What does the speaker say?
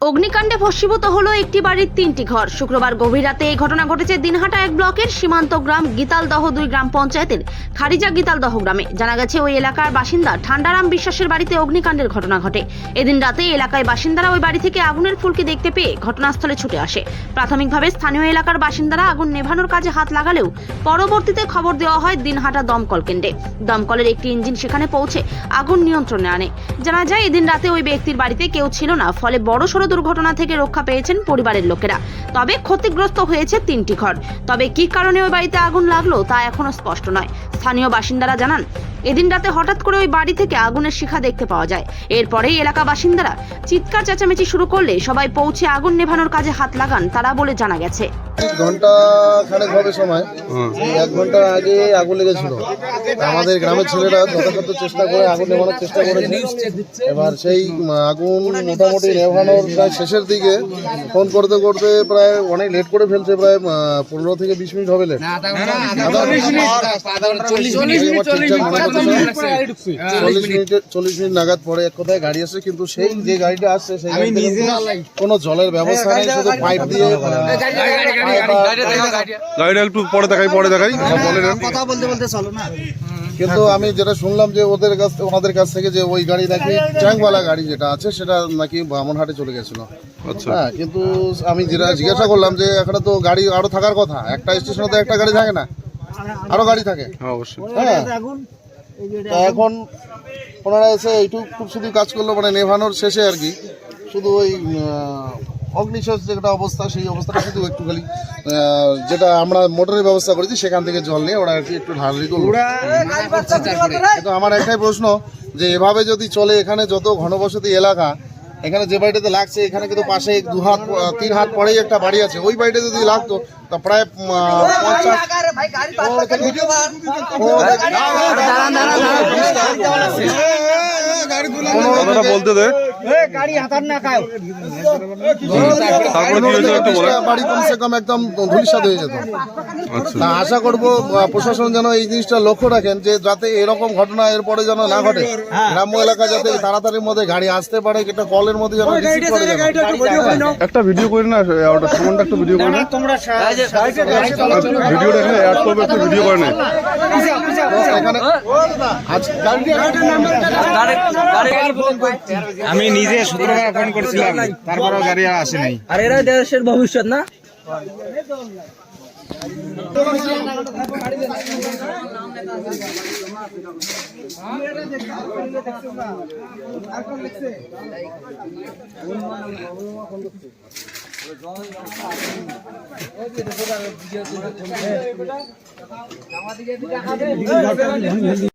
অগ্নিকাণ্ডে ভস্মীভূত হলো একটি বাড়ির তিনটি ঘর। শুক্রবার গভীর রাতে এই ঘটনা ঘটেছে দিনহাটা এক ব্লকের সীমান্ত গ্রাম গীতালদহ দুই গ্রাম পঞ্চায়েতের খারিজা গীতালদহ গ্রামে। জানা গেছে, ওই এলাকার বাসিন্দা ঠান্ডারাম বিশ্বাসের বাড়িতে অগ্নিকাণ্ডের ঘটনা ঘটে। এদিন রাতে এলাকায় বাসিন্দারা ওই বাড়ি থেকে আগুনের ফুলকি দেখতে পেয়ে ঘটনাস্থলে ছুটে আসে। প্রাথমিকভাবে স্থানীয় এলাকার বাসিন্দারা আগুন নেভানোর কাজে হাত লাগালেও পরবর্তীতে খবর দেওয়া হয় দিনহাটা দমকল কেন্দ্রে। দমকলের একটি ইঞ্জিন সেখানে পৌঁছে আগুন নিয়ন্ত্রণে আনে। জানা যায়, এদিন রাতে ওই ব্যক্তির বাড়িতে কেউ ছিল না, ফলে বড়সড় দুর্ঘটনা থেকে রক্ষা পেয়েছেন পরিবারের লোকেরা। তবে ক্ষতিগ্রস্ত হয়েছে তিনটি ঘর। তবে কি কারণে ওই বাড়িতে আগুন লাগল তা এখনও স্পষ্ট নয়। স্থানীয় বাসিন্দারা জানান, এদিন রাতে হঠাৎ করে ওই বাড়ি থেকে আগুনের শিখা দেখতে পাওয়া যায়। এরপরেই এলাকা বাসিন্দারা চিৎকার চেঁচামেচি শুরু করলে সবাই পৌঁছে আগুন নেভানোর কাজে হাত লাগান, তারা বলে জানা গেছে। এক ঘণ্টা খানেক হবে সময়। এক ঘণ্টা আগে আগুন লেগেছিল। আমাদের গ্রামের ছেলেরা যথাযথ চেষ্টা করে আগুন নেভানোর চেষ্টা করেছে। এবার সেই আগুন মোটামুটি নেভানোর প্রায় শেষের দিকে ফোন করতে করতে প্রায় অনেক লেট করে ফেলছে প্রায় পনেরো থেকে বিশ মিনিট হবে লেট। চল্লিশ মিনিট। চল্লিশ মিনিট। নাগাদ পরে এক কথায় গাড়ি আসে কিন্তু সেই যে গাড়িটা আসছে সেই কোনো জলের ব্যবস্থা নেই শুধু পাইপ দিয়ে গাড়িটা একটু পরে দেখাই পরে দেখাই। বলে নেন কিন্তু আমি যেটা শুনলাম যে ওদের কাছ থেকে ওনাদের কাছ থেকে যে ওই গাড়ি নাকি ট্যাঙ্কওয়ালা গাড়ি যেটা আছে সেটা নাকি বামনহাটে চলে গেছিল। আচ্ছা। হ্যাঁ কিন্তু আমি যেটা জিজ্ঞাসা করলাম যে এখানে তো গাড়ি আরও থাকার কথা একটা স্টেশনে তো একটা গাড়ি থাকে না আরও গাড়ি থাকে। হ্যাঁ অবশ্যই। হ্যাঁ। এখন ওনারা এসে এইটুকু শুধু কাজ করল মানে নেভানোর শেষে আর কি। শুধু ওই আহ, অগ্নিশেষ যেটা অবস্থা সেই অবস্থাটা শুধু একটু খালি যেটা আমরা মোটরের ব্যবস্থা করেছি সেখান থেকে জল নিয়ে ওরা একটু ঢালি কিন্তু আমার একটাই প্রশ্ন যে এভাবে যদি চলে এখানে যত ঘনবসতি এলাকা এখানে যে বাড়িটাতে লাগছে এখানে কিন্তু পাশে দু হাত তিন হাত পরেই একটা বাড়ি আছে। ওই বাড়িটা যদি লাগতো তা প্রায় পঞ্চাশ বলতে দে বাড়ি কমসে কম একদম ধুলিসাদ হয়ে যেত। আচ্ছা। আশা করব প্রশাসন যেন এই জিনিসটা লক্ষ্য রাখেন যে যাতে এরকম ঘটনা এরপরে যেন না ঘটে। গ্রাম্য এলাকা যাতে তাড়াতাড়ির মধ্যে গাড়ি আসতে পারে একটা কলের মধ্যে যেন একটা ভিডিও করে না ওটা একটা ভিডিও করে না ভিডিওটা এখানে অ্যাড করবে একটা ভিডিও করে না। আমি নিজে সতেরো টাকা ফোন করছিলাম। তারপরেও গাড়ি আর আসে নাই। আর এরা দেশের ভবিষ্যৎ না? আমাদের